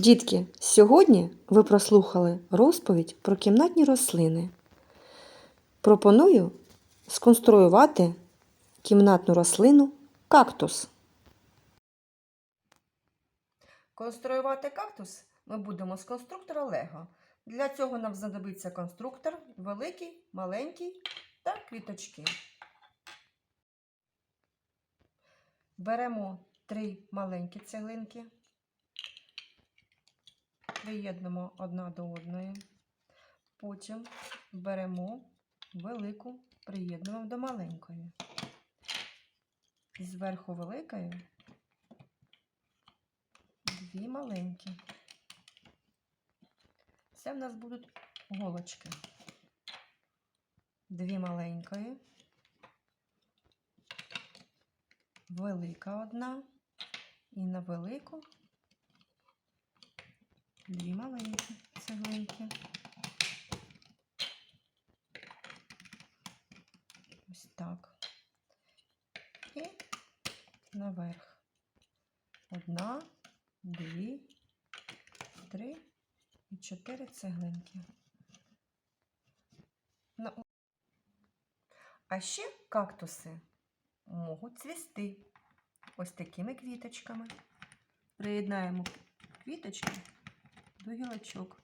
Дітки, сьогодні ви прослухали розповідь про кімнатні рослини. Пропоную сконструювати кімнатну рослину кактус. Конструювати кактус ми будемо з конструктора Лего. Для цього нам знадобиться конструктор великий, маленький та квіточки. Беремо три маленькі цеглинки, приєднуємо одна до одної. Потім беремо велику, приєднуємо до маленької. Зверху великої дві маленькі. Це в нас будуть голочки. Дві маленької, велика одна і на велику дві маленькі цеглинки. Ось так. І наверх. Одна, дві, три і чотири цеглинки. А ще кактуси можуть цвісти ось такими квіточками. Приєднаємо квіточки до гілочок.